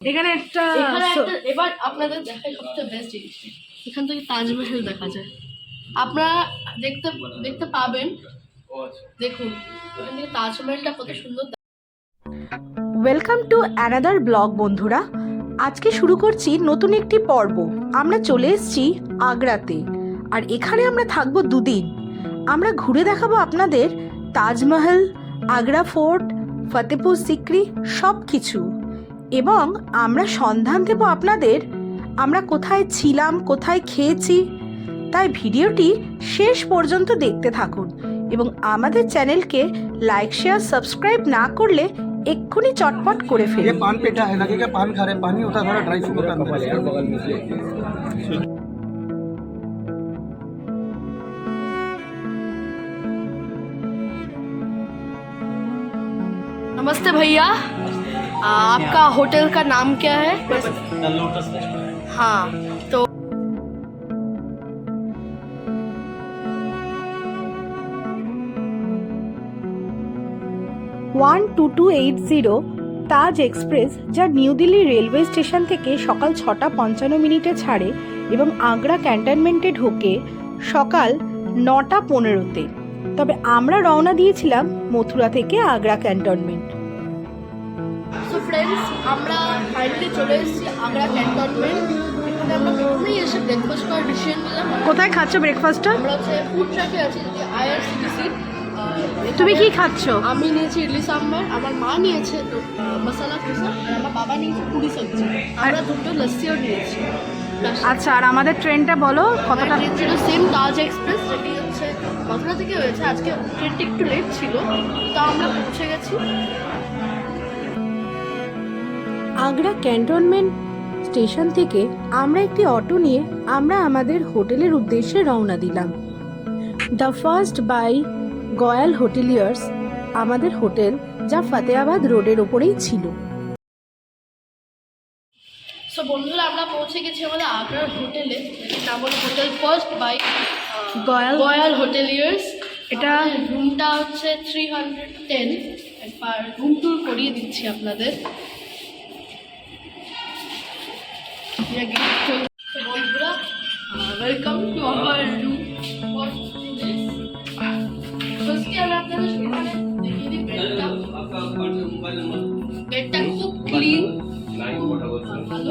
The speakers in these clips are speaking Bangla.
এখানে একটা এবার আপনাদের দেখাই সবচেয়ে বেস্ট জিনিস এখান থেকে তাজমহল দেখা যায়। আপনারা দেখতে দেখতে পাবেন। দেখুন এখান থেকে তাজমহলটা কত সুন্দর ওয়েলকাম টু অ্যানাদার ব্লগ বন্ধুরা। আজকে শুরু করছি নতুন একটি পর্ব। আমরা চলে এসেছি আগ্রাতে। আর এখানে আমরা থাকব দুদিন। আমরা ঘুরে দেখাবো আপনাদের তাজমহল আগ্রা ফোর্ট ফতেপুর সিক্রি সব কিছু এবং আমরা সন্ধান দেব আপনাদের আমরা কোথায় ছিলাম কোথায় খেয়েছি তাই ভিডিওটি শেষ পর্যন্ত দেখতে থাকুন এবং আমাদের চ্যানেলকে লাইক শেয়ার সাবস্ক্রাইব না করলে এক্ষুনি চটপট করে ये ফেলুন पान पेठा है लगेगा पान खा रहे हैं पानी होता है थोड़ा ड्राई फ्रूट होता है अंदर नमस्ते भैया आ, आपका होटल का नाम क्या है हाँ तो one two two eight zero Taj express যা নিউ দিল্লি রেলওয়ে স্টেশন থেকে সকাল ছটা পঞ্চান্ন মিনিটে ছাড়ে এবং আগ্রা ক্যান্টনমেন্টে ঢোকে সকাল নটা পনেরোতে তবে আমরা রওনা দিয়েছিলাম মথুরা থেকে আগ্রা ক্যান্টনমেন্ট সো ফ্রেন্ডস আমরা ফাইনালি চলে এসেছি আগ্রা ক্যান্টনমেন্ট এখানে আমরা প্রথমেই এসে ব্রেকফাস্ট করার ডিসিশন নিলাম। কোথায় খাচ্ছ ব্রেকফাস্টটা আমরা হচ্ছে ফুড ট্রাকে আছি যেটি আইআরসিটিসি তুমি কি খাচ্ছ? আমি নিয়েছি ইডলি সাম্বার আমার মা নিয়েছে মশলা কষা আর আমার বাবা নিয়েছে পুরি সবজি। আমরা দুটো লস্যিও নিয়েছি। আচ্ছা আর আমাদের ট্রেনটা বলো কতটা? ট্রেন ছিল সেম তাজ এক্সপ্রেস যেটি হচ্ছে মথুরা থেকে হয়েছে। আজকে ট্রেনটি একটু লেট ছিল। তা আমরা পৌঁছে গেছি। আগ্রা ক্যান্টনমেন্ট স্টেশন থেকে আমরা একটি অটো নিয়ে আমরা আমাদের হোটেলের উদ্দেশ্যে রওনা দিলাম। The first by Goyal hoteliers আমাদের হোটেল যা ফতেহাবাদ রোডের ওপরেই ছিল। সো বন্ধুরা আমরা পৌঁছে গেছি আমাদের আগ্রার হোটেলে। নাম হলো hotel first by Goyal royal hoteliers এটা রুমটা হচ্ছে থ্রি হান্ড্রেড টেন একবার রুম ট্যুর করিয়ে দিচ্ছি আপনাদের। বন্ধুরা ওয়েলকাম টু আওয়ার রুম ফার্স্টে আমি আপনাদের সেখানে দেখিয়ে দিই বেডটা বেডটা খুব ক্লিন ভালো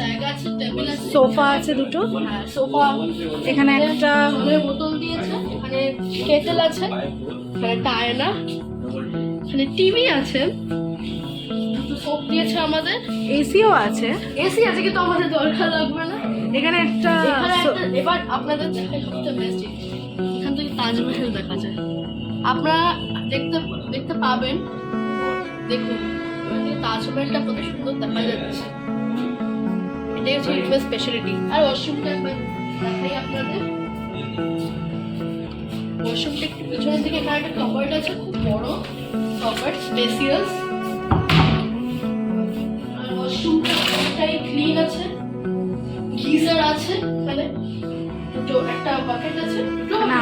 জায়গা আছে টেবিল আছে। সোফা আছে দুটো। হ্যাঁ সোফা এখানে একটা বোতল দিয়েছে এখানে কেটেল আছে এখানে একটা আয়না এখানে টিভি আছে। সোপ দিয়েছে আমাদের। এসিও আছে। এসি আছে কিন্তু আমাদের দরকার লাগবে না। এখানে একটা এবার আপনাদের সবচেয়ে বেস্ট জিনিস এখান থেকে তাজমহল দেখা যায়। আপনারা দেখতে দেখতে পাবেন। দেখুন তাজমহলটা কত সুন্দর দেখা যাচ্ছে। এটাই হচ্ছে ইউটিউবের স্পেশালিটি আর ওয়াশরুমটা একবার দেখাই আপনাদের। ওয়াশরুমটা একটু পিছনের দিকে এখানে একটা কভার্ড আছে খুব বড়। কভার্ড স্পেসিয়াস পুরোটাই ক্লিন আছে গিজার আছে এখানে দুটো একটা বাকেট আছে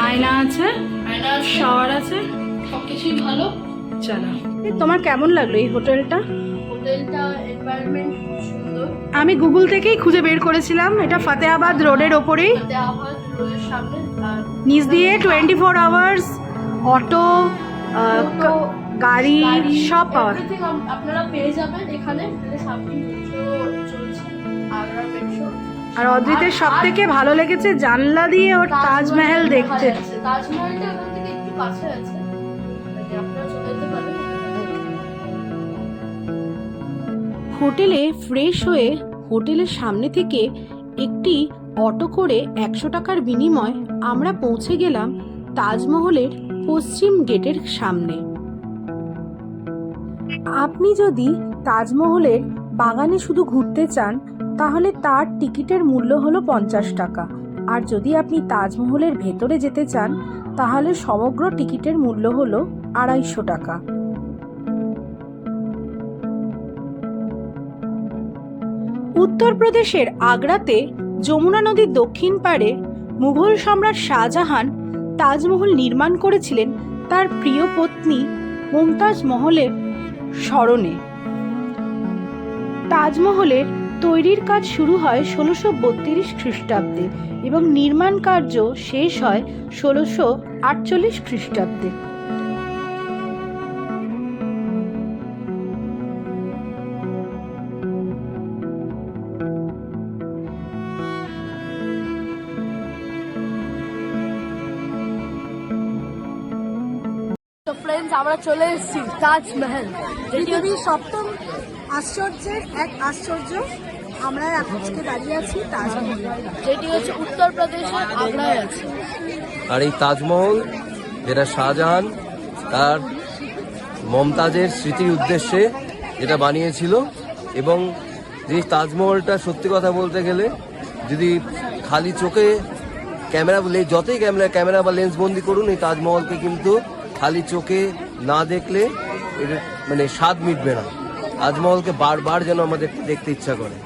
আয়না আছে আয়না শাওয়ার আছে। সব কিছুই ভালো। চলো। তোমার কেমন লাগল এই হোটেলটা? হোটেলটা এনভায়রনমেন্ট সুন্দর। আমি গুগল থেকেই খুঁজে বের করেছিলাম এটা ফতেহাবাদ রোডের ওপরেই। নিচ দিয়ে টোয়েন্টি ফোর আওয়ার্স অটো গাড়ি সব পাওয়া আপনারা পেয়ে যাবেন এখানে। আর অদ্রিতের সব থেকে ভালো লেগেছে জানলা দিয়ে ওর তাজমহল দেখতে। তাজমহলটা ওখান থেকে একটু কাছে আছে। মানে আপনারা চলে যেতে পারেন। হোটেলে ফ্রেশ হয়ে হোটেলের সামনে থেকে একটি অটো করে একশো টাকার বিনিময় আমরা পৌঁছে গেলাম তাজমহলের পশ্চিম গেটের সামনে। আপনি যদি তাজমহলের বাগানে শুধু ঘুরতে চান, তাহলে তার টিকিটের মূল্য হলো পঞ্চাশ টাকা। আর যদি আপনি তাজমহলের ভেতরে যেতে চান, তাহলে সমগ্র টিকিটের মূল্য হলো আড়াইশো টাকা। উত্তরপ্রদেশের আগ্রাতে যমুনা নদীর দক্ষিণ পাড়ে মুঘল সম্রাট শাহজাহান তাজমহল নির্মাণ করেছিলেন তার প্রিয় পত্নী মুমতাজ মহলের স্মরণে। তাজমহলের তৈরির কাজ শুরু হয় ষোলোশো বত্রিশ খ্রিস্টাব্দে এবং নির্মাণ কার্য শেষ হয় ষোলোশো আটচল্লিশ খ্রিস্টাব্দে। তো ফ্রেন্ডস আমরা চলে এসেছি তাজমহল যেটি পৃথিবীর সপ্তম আশ্চর্যের এক আশ্চর্য। আমরা আজকে দাঁড়িয়ে আছি তাজমহলে। যেটি হচ্ছে উত্তরপ্রদেশের আগ্রায় আছে। আর এই তাজমহল যেটা শাহজাহান তার মমতাজের স্মৃতির উদ্দেশ্যে এটা বানিয়েছিল এবং যে তাজমহলটা সত্যি কথা বলতে গেলে যদি খালি চোখে ক্যামেরা যতই ক্যামেরা ক্যামেরা বা লেন্স বন্দি করুন এই তাজমহলকে কিন্তু খালি চোখে না দেখলে মানে স্বাদ মিটবে না। আজমহলকে বারবার যেন আমাদের দেখতে ইচ্ছা করে।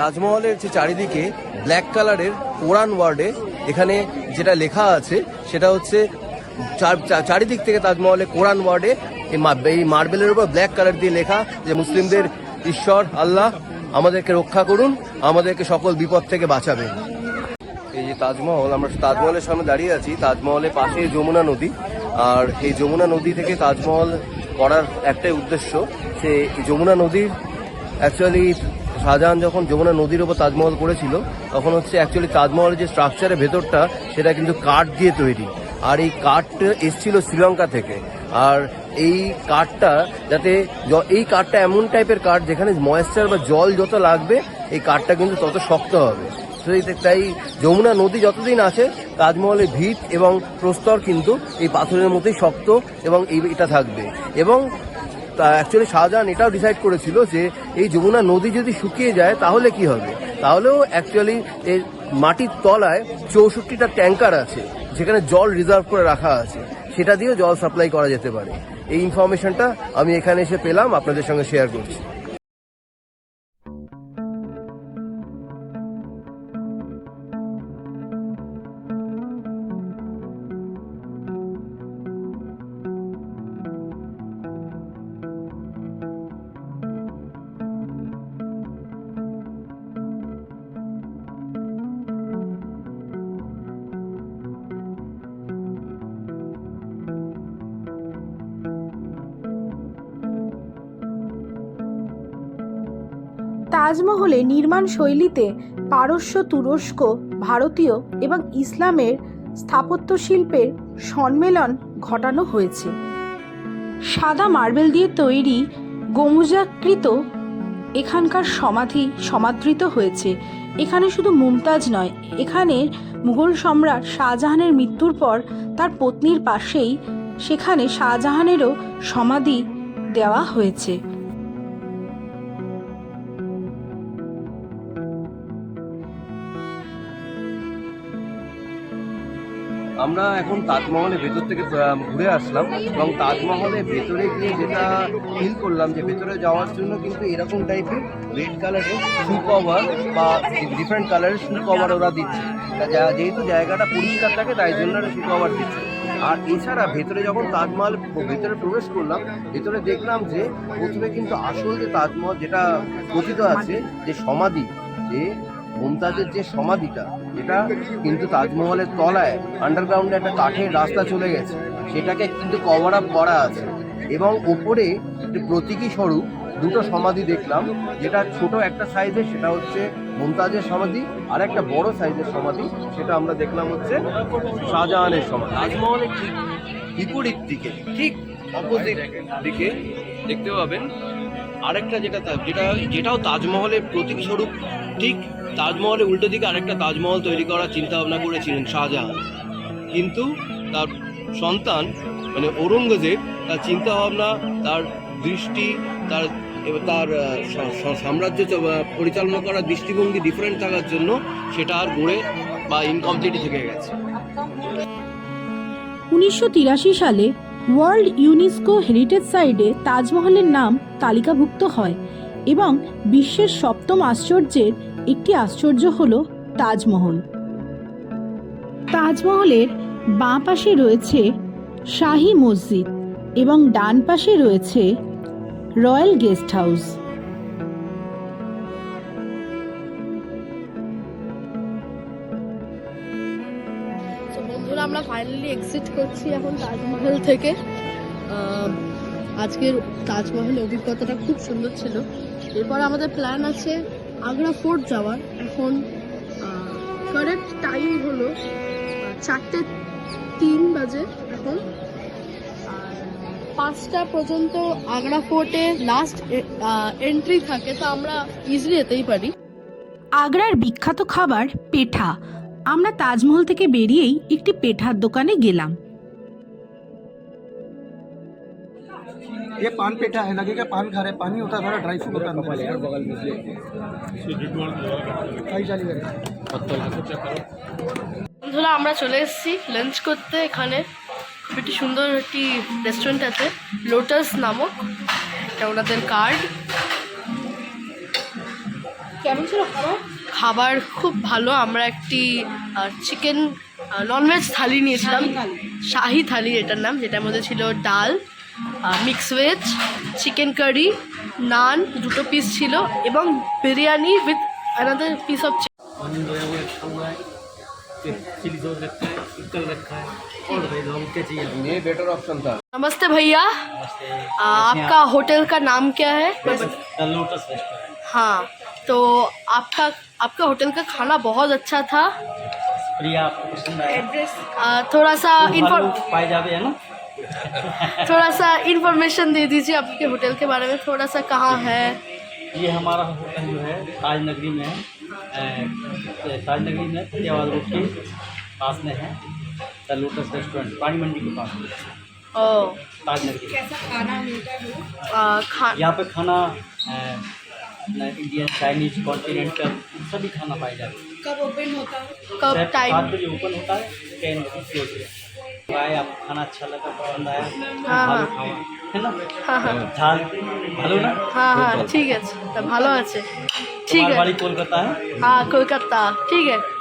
তাজমহলের যে চারিদিকে ব্ল্যাক কালারের কোরআন ওয়ার্ডে এখানে যেটা লেখা আছে, সেটা হচ্ছে চারিদিক থেকে তাজমহলে কোরআন ওয়ার্ডে এই মার্বেলের উপর ব্ল্যাক কালার দিয়ে লেখা যে মুসলিমদের ঈশ্বর, আল্লাহ আমাদেরকে রক্ষা করুন, আমাদেরকে সকল বিপদ থেকে বাঁচাবে এই যে তাজমহল, আমরা তাজমহলের সামনে দাঁড়িয়ে আছি, তাজমহলের পাশে যমুনা নদী। আর এই যমুনা নদী থেকে তাজমহল করার একটাই উদ্দেশ্য, যে যমুনা নদীর অ্যাকচুয়ালি শাহজাহান যখন যমুনা নদীর ওপর তাজমহল করেছিল, তখন হচ্ছে অ্যাকচুয়ালি তাজমহলের যে স্ট্রাকচারের ভেতরটা, সেটা কিন্তু কাঠ দিয়ে তৈরি। আর এই কাঠটা এসছিল শ্রীলঙ্কা থেকে। আর এই কাঠটা যাতে এই কাঠটা এমন টাইপের কাঠ যেখানে ময়েশ্চার বা জল যত লাগবে, এই কাঠটা কিন্তু তত শক্ত হবে। তাই যমুনা নদী যতদিন আছে তাজমহলের ভিত এবং প্রস্তর কিন্তু এই পাথরের মতোই শক্ত এবং এটা থাকবে। এবং অ্যাকচুয়ালি শাহজাহান এটাও ডিসাইড করেছিল যে এই যমুনা নদী যদি শুকিয়ে যায়, তাহলে কি হবে? তাহলেও অ্যাকচুয়ালি এর মাটির তলায় চৌষট্টিটা ট্যাঙ্কার আছে, যেখানে জল রিজার্ভ করে রাখা আছে। সেটা দিয়েও জল সাপ্লাই করা যেতে পারে। এই ইনফরমেশনটা আমি এখানে এসে পেলাম, আপনাদের সঙ্গে শেয়ার করছি। তাজমহলে নির্মাণ শৈলীতে পারস্য, তুরস্ক, ভারতীয় এবং ইসলামের স্থাপত্য শিল্পের সম্মেলন ঘটানো হয়েছে। সাদা মার্বেল দিয়ে তৈরি গমুজাকৃত এখানকার সমাধি সমাদৃত হয়েছে। এখানে শুধু মুমতাজ নয়, এখানে মুঘল সম্রাট শাহজাহানের মৃত্যুর পর তার পত্নীর পাশেই সেখানে শাহজাহানেরও সমাধি দেওয়া হয়েছে। আমরা এখন তাজমহলের ভেতর থেকে ঘুরে আসলাম এবং তাজমহলের ভেতরে গিয়ে যেটা ফিল করলাম যে ভেতরে যাওয়ার জন্য কিন্তু এরকম টাইপের রেড কালারের শু কভার বা ডিফারেন্ট কালারের শু কভার ওরা দিচ্ছে। যেহেতু জায়গাটা পরিষ্কার থাকে, তাই জন্য শু কভার দিচ্ছে। আর এছাড়া ভেতরে যখন তাজমহল ভেতরে প্রবেশ করলাম, ভেতরে দেখলাম যে প্রথমে কিন্তু আসল যে তাজমহল যেটা কথিত আছে, যে সমাধি, যে মুমতাজের যে সমাধিটা যেটা কিন্তু তাজমহলের তলায় আন্ডারগ্রাউন্ডে একটা কাঠের রাস্তা চলে গেছে। সেটাকে কিন্তু কভার আপ করা আছে। এবং ওপরে প্রতীকী স্বরূপ, দুটো সমাধি দেখলাম, যেটা ছোট একটা সাইজের সেটা হচ্ছে মুমতাজের সমাধি, আর একটা বড় সাইজের সমাধি, সেটা আমরা দেখলাম হচ্ছে শাহজাহানের সমাধি। তাজমহলের ঠিক বিপরীত দিকে, ঠিক অপোজিট দিকে দেখতে পাবেন। আরেকটা যেটা যেটা, যেটাও তাজমহলের প্রতীকী স্বরূপ, ঠিক তাজমহলের উল্টো দিকে আরেকটা তাজমহল তৈরি করার চিন্তা ভাবনা করেছিলেন শাহজাহান। কিন্তু তার সন্তান মানে ঔরঙ্গজেব, তার চিন্তা ভাবনা তার দৃষ্টি, তার তার সাম্রাজ্য পরিচালনা করার দৃষ্টিভঙ্গি ডিফারেন্ট থাকার জন্য সেটা আর গড়ে বা ইনকমপ্লিট থেকে গেছে। উনিশশো তিরাশি সালে ওয়ার্ল্ড ইউনেস্কো হেরিটেজ সাইটে তাজমহলের নাম তালিকাভুক্ত হয় এবং বিশ্বের সপ্তম আশ্চর্যের একটি আশ্চর্য হল তাজমহল। তাজমহলের বাঁ পাশে রয়েছে শাহী মসজিদ এবং ডান পাশে রয়েছে রয়্যাল গেস্ট হাউস। আমরা ফাইনালি এক্সিট করছি এখন তাজমহল থেকে। আজকের তাজমহল অভিজ্ঞতাটা খুব সুন্দর ছিল। এরপর আমাদের প্ল্যান আছে আগ্রা ফোর্ট যাওয়ার। এখন কারেক্ট টাইম হলো চারটে তিন বাজে এখন। পাঁচটা পর্যন্ত আগ্রা ফোর্টে লাস্ট এন্ট্রি থাকে, তো আমরা ইজিলি যেতেই পারি। আগ্রার বিখ্যাত খাবার পেঠা। আমরা তাজমহল থেকে বেরিয়েই একটি পেঠার দোকানে গেলাম। ये पान पेठा है लगेगा पान खा रहे पानी होता है थोड़ा ड्राई फ्रूट होता है अंदर यार बगल में खाई चाली करे বন্ধুরা আমরা চলে এসেছি লাঞ্চ করতে এখানে খুব একটি সুন্দর একটি রেস্টুরেন্ট আছে লোটাস নামক এটা ওনাদের কার্ড কেমন ছিল খাবার খাবার খুব ভালো আমরা একটি চিকেন ননভেজ থালি নিয়েছিলাম শাহি থালি এটার নাম যেটার মধ্যে ছিল ডাল Mix veg chicken curry naan দুটো পিস ছিল এবং biryani with another piece of onion रोया हुआ रखा हुआ है फिर चिली सॉस रखा है पिकल रखा है और भाई लोग क्या चाहिए आपको? ये बेटर ऑप्शन था नमस्ते भैया नमस्ते आ, आपका होटल का नाम क्या है द लोटस रेस्टोरेंट हाँ तो आपका आपका होटल का खाना बहुत अच्छा था प्रिया आपको पसंद आया आ, थोड़ा सा इन्फॉर भालू पाए जाते हैं ना थोड़ा सा इन्फॉर्मेशन दे दीजिए आपके होटल के बारे में थोड़ा सा कहाँ है? ये हमारा होटल जो है ताज नगरी में है। ताज नगरी में फतेहाबाद रोड के पास में है द लोटस रेस्टोरेंट पानी मंडी के पास में। ओ। ताज नगरी आ, खा यहाँ पे खाना इंडियन चाइनीज़ कॉन्टिनेंटल सभी खाना पाया जाता है। कब सात टाइम बजे ओपन होता है टेन बजे क्लोज है। आए आपको खाना अच्छा लगा पसंद आया हाँ, ভালো हाँ। খাওয়া है ना हाँ हाँ ঝাল ভালো না হ্যাঁ হ্যাঁ ঠিক আছে তা ভালো আছে ঠিক তোমার আছে বাড়ি কলকাতা হ্যাঁ হ্যাঁ কলকাতা ঠিক আছে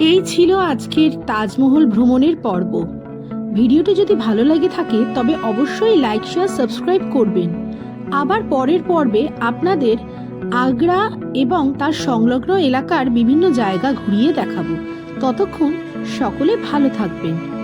এই ছিল আজকের তাজমহল ভ্রমণের পর্ব ভিডিওটি যদি ভালো লাগে থাকে তবে অবশ্যই লাইক শেয়ার সাবস্ক্রাইব করবেন আবার পরের পর্বে আপনাদের আগ্রা এবং তার সংলগ্ন এলাকার বিভিন্ন জায়গা ঘুরিয়ে দেখাবো ততক্ষণ সকলে ভালো থাকবেন।